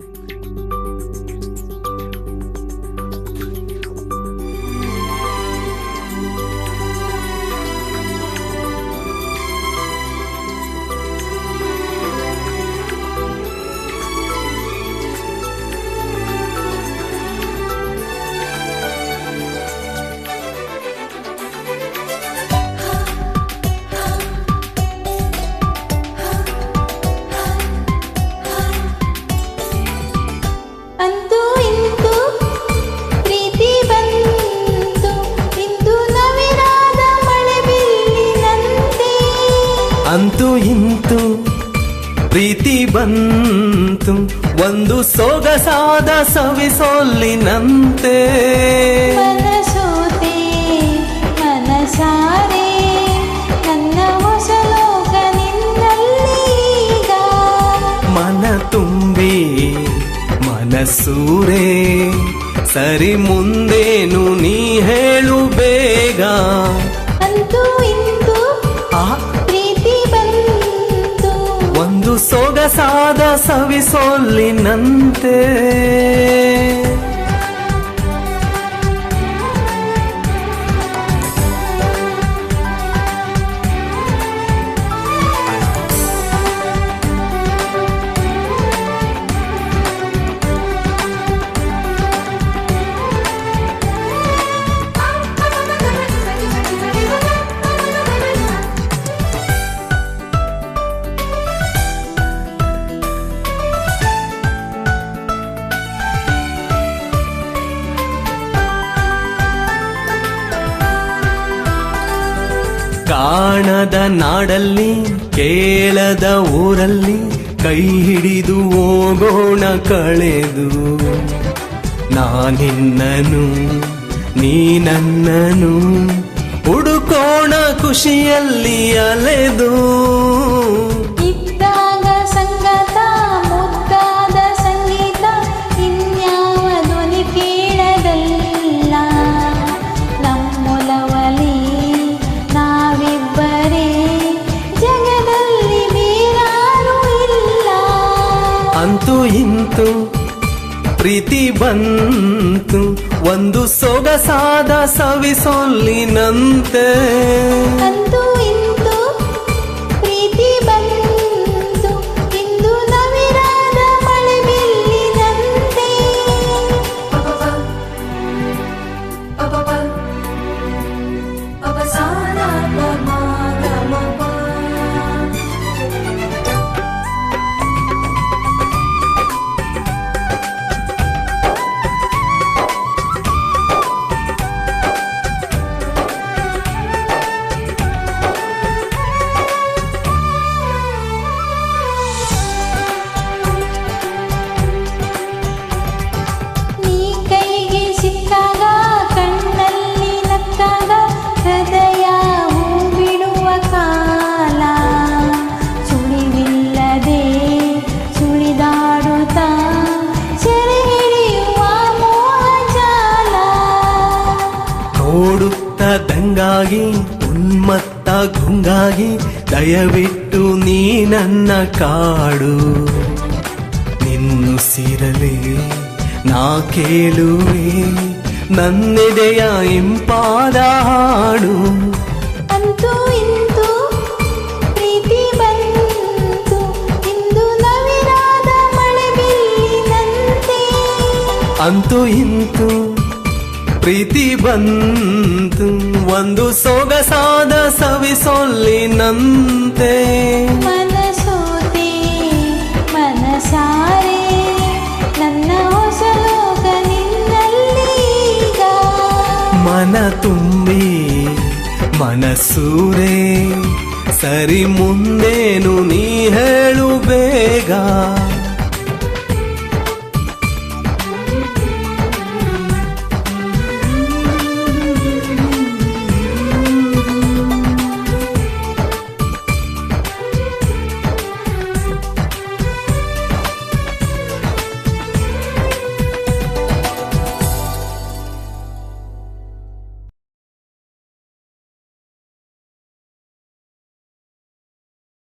ಅಂತೂ ಇಂತು ಪ್ರೀತಿ ಬಂತು ಒಂದು ಸೊಗಸಾದ ಸವಿಸೊಲ್ಲಿನಂತೆ. ಮನಸೋತೆ ಮನಸಾರೆ ನನ್ನ ಹೊಸ ಲೋಕ ನಿನ್ನಲ್ಲೀಗ. ಮನ ತುಂಬಿ ಮನಸ್ಸೂರೆ ಸರಿ ಮುಂದೇನು ನೀ ಹೇಳು ಬೇಗ. ಸೊಗಸಾದ ಸವಿಸೊಲ್ಲಿನಂತೆ ಕಾಣದ ನಾಡಲ್ಲಿ ಕೇಳದ ಊರಲ್ಲಿ ಕೈ ಹಿಡಿದು ಹೋಗೋಣ ಕಳೆದು. ನಾನಿನ್ನನು ನೀ ನನ್ನನು ಹುಡುಕೋಣ ಖುಷಿಯಲ್ಲಿ ಅಲೆದು. ಇಂತು ಪ್ರೀತಿ ಬಂತು ಒಂದು ಸೊಗಸಾದ ಸವಿಸೊಲ್ಲಿನಂತೆ ನೋಡುತ್ತ ದಂಗಾಗಿ ಉನ್ಮತ್ತ ಗುಂಗಾಗಿ ದಯವಿಟ್ಟು ನೀ ನನ್ನ ಕಾಡು. ನಿನ್ನುಸಿರಲಿ ನಾ ಕೇಳುವೆ ನನ್ನೆದೆಯ ಇಂಪಾದ ಹಾಡು. ಅಂತೂ ಇಂತು ಪ್ರೀತಿ ಬಂತು ಇಂದು ನವಿರಾದ ಮಳೆ ಬಿಲ್ಲಿನಂತೆ ಅಂತೂ ಇಂತು ಪ್ರೀತಿ ಬಂತು ಒಂದು ಸೊಗಸಾದ ಸವಿಸೊಲ್ಲಿನಂತೆ ಮನಸೋತಿ ಮನಸಾರೆ ನನ್ನ ಹೊಸ ಲೋಕ ನಿನ್ನಲ್ಲೀಗ. ಮನ ತುಂಬಿ ಮನಸ್ಸೂರೇ ಸರಿ ಮುಂದೇನು ನೀ ಹೇಳು ಬೇಗ.